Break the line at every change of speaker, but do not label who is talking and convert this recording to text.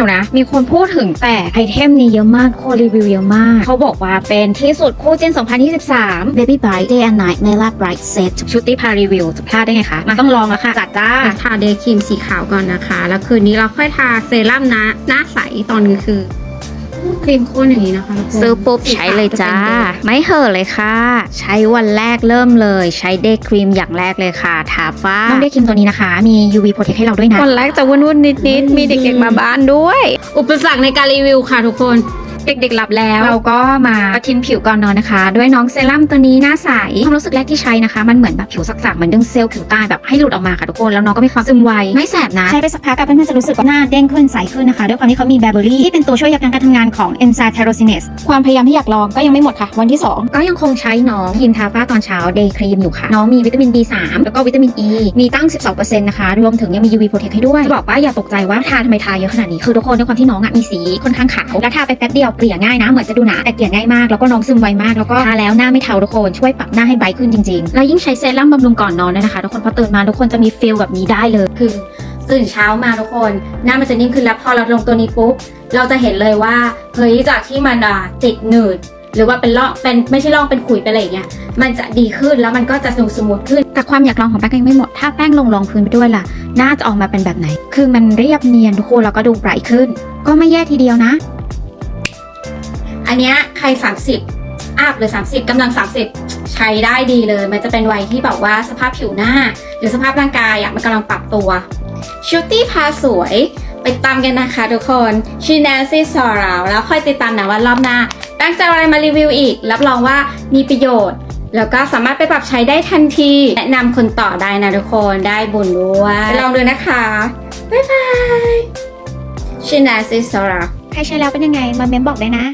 ดี๋ยวนะ มีคนพูดถึงแต่ไอเทมนี้เยอะมากคนรีวิวเยอะมาก เขาบอกว่าเป็นที่สุดคู่จิ้น 2023
Baby Bright Day and Night Naila Bright Set
ชุดที่พารีวิวจะพลาดได้ไงคะ มาต้องลองแล้วค่ะ จัดจ้า
ทาเดย์ครีมสีขาวก่อนนะคะ แล้วคืนนี้เราค่อยทาเซรั่มหน้าหน้าใสตอนกลางคืน ครีมข้นอย่างนี้นะคะทุกคน
ซื้อปุ๊บใช้เลยจ้า ไม่เห่อะเลยค่ะ ใช้วันแรกเริ่มเลย ใช้เดย์ครีมอย่างแรกเลยค่ะ ทาฟ้าน้องเดย์ครีมตัวนี้นะคะ มี UV Protect ให้เราด้วยนะ
วันแรกจะวุ่นๆนิดๆมีเด็กๆมาบ้านด้วย อุปสรรคในการรีวิวค่ะทุกคน
เด็กๆหลับแล้วเราก็มาทินผิวก่อนนอนนะคะ ด้วยน้องเซรั่มตัวนี้หน้าใสความรู้สึกแรกที่ใช้นะคะ มันเหมือนแบบผิวสักๆเหมือนดึงเซลล์ผิวใต้แบบให้หลุดออกมาค่ะทุกคนแล้วน้องก็มีความซึมไวไม่แสบนะใช้ไปสักพักกับเพื่อนๆจะรู้สึกว่าหน้าเด้งขึ้นใสขึ้นนะคะด้วยความที่เขามีแบเบอรี่ที่เป็นตัวช่วยยับยั้งการทำงานของเอนไซม์ไทโรซิเนสความพยายามที่อยากลองก็ยังไม่หมดค่ะ วันที่ 2 ก็ยังคงใช้น้องครีมทาฟ้าตอนเช้าเดย์ครีมอยู่ค่ะน้องมีวิตามิน B3 แล้วก็วิตามิน E มีตั้ง 12%นะคะรวมถึงยังมี UV Protect ให้ด้วยจะบอกว่าอย่าตกใจว่าทาทำไมทาเยอะขนาดนี้คือทุกคนด้วยความที่น้องอะมีสีค่อนข้างขาวและทาไปแป๊บเดียวเกลี่ยง่ายนะเหมือนจะดูหนาแต่เกลี่ยง่ายมากแล้วก็น้องซึมไวมากแล้วก็ทาแล้วหน้าไม่เทาทุกคนช่วยปรับหน้าให้ไบรึขึ้นจริงๆ แล้วยิ่งใช้เซรั่มบำรุงก่อนนอนด้วยนะคะทุกคนพอตื่นมาทุกคนจะมีฟีลแบบนี้ได้เลย
คือตื่นเช้ามาทุกคน หน้ามันจะนิ่มขึ้นแล้วพอเราลงตัวนี้ปุ๊บเราจะเห็นเลยว่าเฮ้ยจากที่มันอะติดหนืดหรือว่าเป็นร่องเป็นไม่ใช่ร่องเป็นขุยเป็นอะไรอย่างเงี้ยมันจะดีขึ้นแล้วมันก็จะสนุกสมูทขึ้น
แต่ความอยากลองของแป้งก็ยังไม่หมด ถ้าแป้งลงรองพื้นไปด้วยล่ะน้าจะออกมาเป็นแบบไหน คือมันเรียบเนียนทุกคนแล้วก็ดูไบรท์ขึ้น ก็ไม่แย่ทีเดียวนะ
อันเนี้ยใคร 30อัพหรือ 30กำลัง 30 ใช้ได้ดีเลย มันจะเป็นวัยที่แบบว่าสภาพผิวหน้า หรือสภาพร่างกายอะมันกำลังปรับตัวชูตี้พาสวยไปตามกันนะคะทุกคนชื่อแนนซี่ซอราแล้วค่อยติดตามนะว่ารอบหน้าแป้งจะอะไรมารีวิวอีก รับรองว่ามีประโยชน์ แล้วก็สามารถไปปรับใช้ได้ทันที แนะนำคนต่อได้นะทุกคนได้บุญด้วยไปลองดูนะคะ บ๊ายบายชื่อแนนซี่ซอรา
ใครใช้แล้วเป็นยังไง มาเมนบอกได้นะ